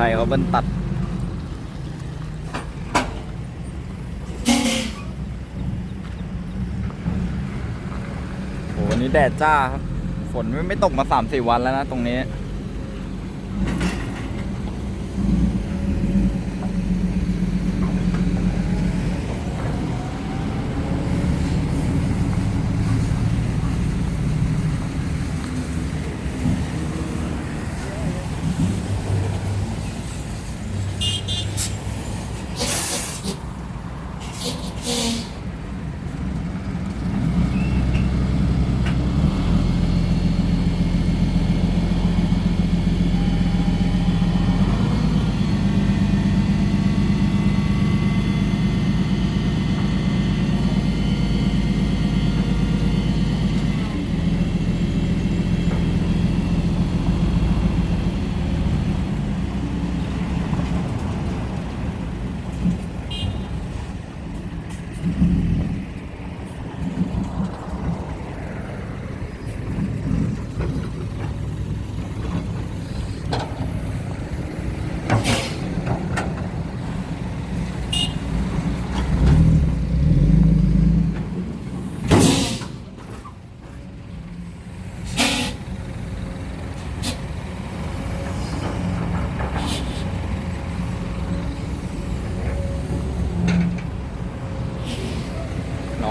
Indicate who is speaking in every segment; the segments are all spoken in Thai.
Speaker 1: ใครเขาเบิ้ลตัด โหวันนี้แดดจ้าครับ ฝนไม่ไม่ตกมาสามสี่วันแล้วนะตรงนี้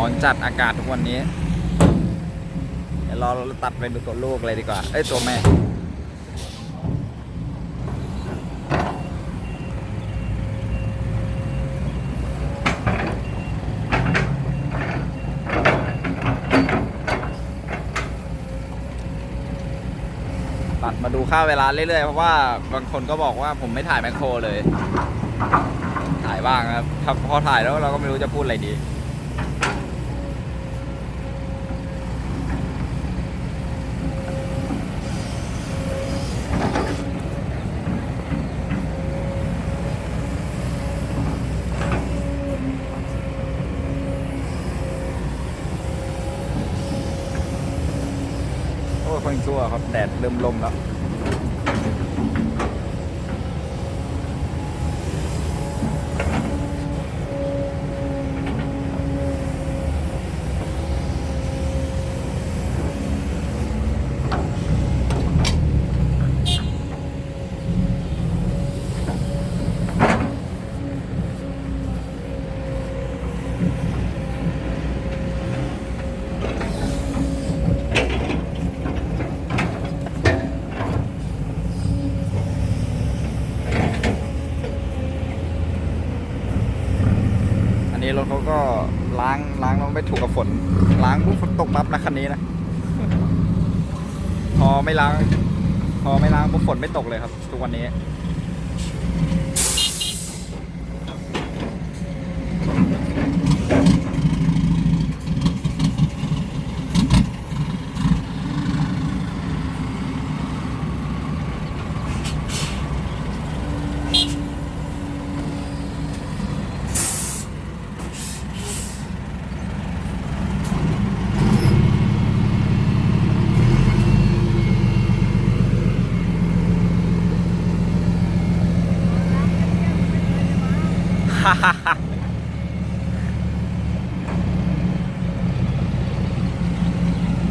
Speaker 1: อนจัดอากาศทุกวันนี้เดี๋ยวเราตัดไปดูตัวลูกเลยดีกว่า เอ้ย ตัวแม่ตัดมาดูค่าเวลาเรื่อยๆ เพราะว่าบางคนก็บอกว่าผมไม่ถ่ายแมคโครเลย ถ่ายบ้างครับถ้าพอถ่ายแล้วเราก็ไม่รู้จะพูดอะไรดี ค่อ้ยๆชั่วครับแดดเริ่มลมแล้ว ล้างล้างแล้วไม่ถูกกับฝน ล้างปุ๊บฝนตกปั๊บนะคันนี้นะพอไม่ล้าง พอไม่ล้างปุ๊บฝนไม่ตกเลยครับ ทุกวันนี้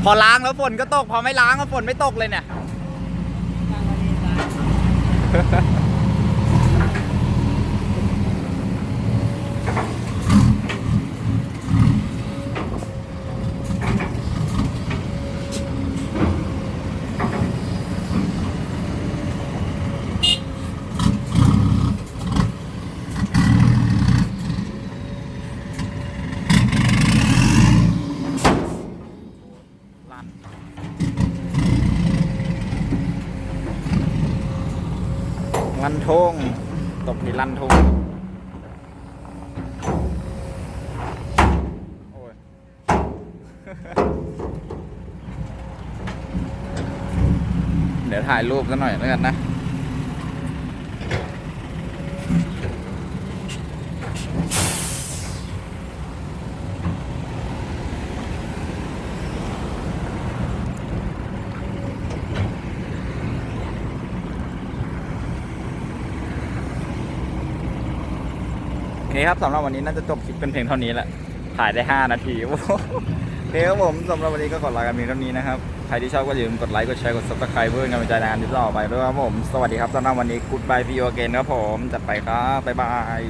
Speaker 1: พอล้างแล้วฝนก็ตก พอไม่ล้างก็ฝนไม่ตกเลยเนี่ย ลั่น ลันทงตบนี่ลันทงโอ้ยเดี๋ยวถ่ายรูปกันหน่อยแล้วกันนะ เคครับสำหรับวันนี้น่าจะจบคลิปเป็นเพียงเท่านี้แหละถ่ายได้ 5 นาทีโอ้เคครับผมสำหรับวันนี้ก็กดไลค์กันเพียงเท่านี้นะครับใครที่ชอบก็อย่าลืมกดไลค์กดแชร์กดซับสไครป์เพื่อเป็นกำลังใจในการที่ต่อไปด้วยครับผมสวัสดีครับสำหรับวันนี้กูดบายพีโอเกนครับผมจัดไปครับบ๊ายบาย